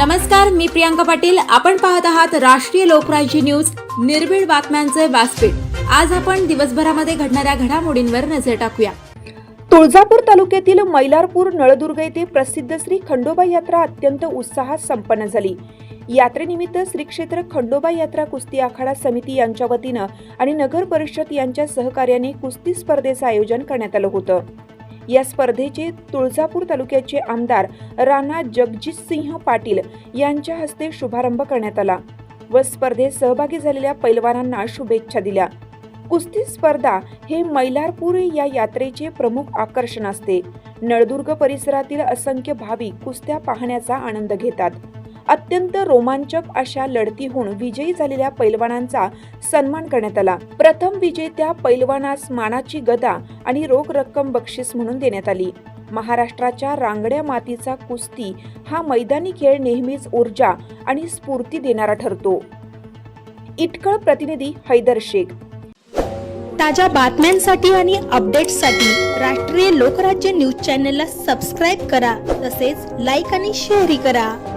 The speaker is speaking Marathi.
नमस्कार मी प्रियांका पाटील. आपण पाहत आहात राष्ट्रीय लोकराज्य न्यूज. निर्भीड बातम्यांचे व्यासपीठ. आज आपण दिवसभरामध्ये घडणाऱ्या घडामोडींवर नजर टाकूया. तुळजापूर तालुक्यातील मैलारपूर नळदुर्ग येथे प्रसिद्ध श्री खंडोबा यात्रा अत्यंत उत्साहात संपन्न झाली. यात्रेनिमित्त श्री क्षेत्र खंडोबा यात्रा कुस्ती आखाडा समिती यांच्या वतीनं आणि नगर परिषद यांच्या सहकार्याने कुस्ती स्पर्धेचं आयोजन करण्यात आलं होतं. या स्पर्धेचे तुळजापूर तालुक्याचे आमदार राणा जगजितसिंह पाटील यांच्या हस्ते शुभारंभ करण्यात आला व स्पर्धेत सहभागी झालेल्या पैलवानांना शुभेच्छा दिल्या. कुस्ती स्पर्धा हे मैलारपूर या यात्रेचे प्रमुख आकर्षण असते. नळदुर्ग परिसरातील असंख्य भाविक कुस्त्या पाहण्याचा आनंद घेतात. अत्यंत रोमांचक अशा लढतीहून विजयी झालेल्या पैलवानांचा सन्मान करण्यात आला. प्रथम विजेत्या पैलवानास मानाची गदा आणि रोख रक्कम बक्षीस म्हणून देण्यात आली. महाराष्ट्राच्या रांगड्या मातीचा कुस्ती हा मैदानी खेळ नेहमीच ऊर्जा आणि स्फूर्ती देणारा ठरतो. इटकळ प्रतिनिधी हैदर शेख. ताज्या बातम्यांसाठी आणि अपडेट्ससाठी राष्ट्रीय लोकराज्य न्यूज चॅनलला सबस्क्राईब करा तसेच लाईक आणि शेअरही करा.